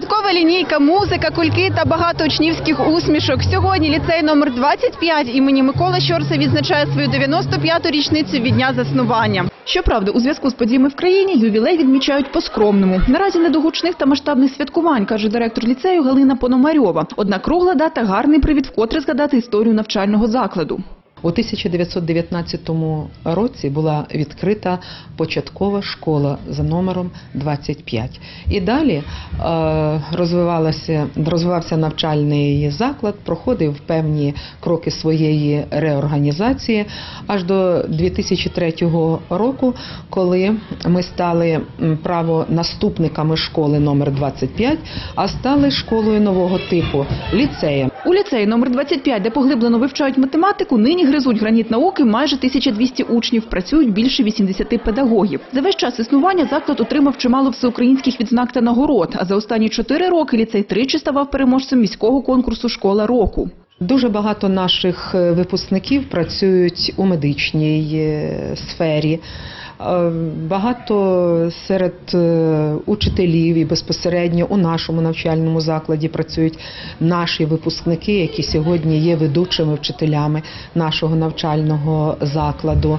Святкова лінійка, музика, кульки та багато учнівських усмішок. Сьогодні ліцей номер 25 імені Миколи Щорса відзначає свою 95-ту річницю від дня заснування. Щоправда, у зв'язку з подіями в країні ювілей відмічають по-скромному. Наразі не до гучних та масштабних святкувань, каже директор ліцею Галина Пономарьова. Однак кругла дата гарний привід вкотре згадати історію навчального закладу. У 1919 році була відкрита початкова школа за номером 25. І далі е, розвивалася, розвивався навчальний заклад, проходив певні кроки своєї реорганізації аж до 2003 року, коли ми стали правонаступниками школи номер 25, а стали школою нового типу ліцеєм. У ліцеї номер 25, де поглиблено вивчають математику, нині гризуть граніт науки майже 1200 учнів, працюють більше 80 педагогів. За весь час існування заклад отримав чимало всеукраїнських відзнак та нагород, а за останні чотири роки ліцей тричі ставав переможцем міського конкурсу «Школа року». Дуже багато наших е, випускників працюють у медичній е, сфері. Е, Багато серед е, учителів і безпосередньо у нашому навчальному закладі працюють наші випускники, які сьогодні є ведучими вчителями нашого навчального закладу.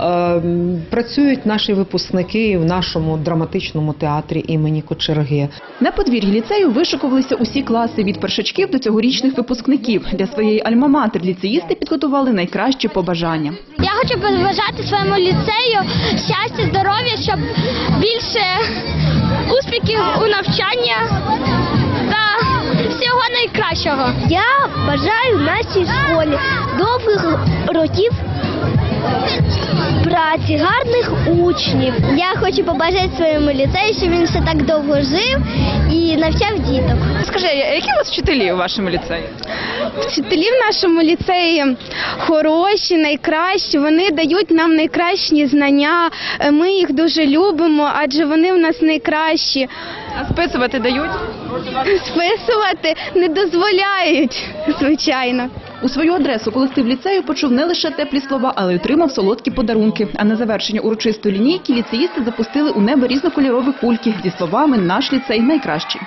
Е, Працюють наші випускники і в нашому драматичному театрі імені Кочерги. На подвір'ї ліцею вишикувалися усі класи від першачків до цьогорічних випускників. Для своєї альма-матер ліцеїсти підготували найкращі побажання. Я хочу побажати своєму ліцею щастя, здоров'я, щоб більше успіхів у навчанні та всього найкращого. Я бажаю нашій школі довгих років гарних учнів. Я хочу побажати своєму ліцею, щоб він все так довго жив і навчав діток. Скажи, які у вас вчителі у вашому ліцеї? Вчителі в нашому ліцеї хороші, найкращі. Вони дають нам найкращі знання. Е, Ми їх дуже любимо, адже вони в нас найкращі. А списувати дають? Списувати не дозволяють, звичайно. У свою адресу колектив ліцею почув не лише теплі слова, але й отримав солодкі подарунки. А на завершення урочистої лінійки ліцеїсти запустили у небо різнокольорові кульки зі словами Наш ліцей найкращий.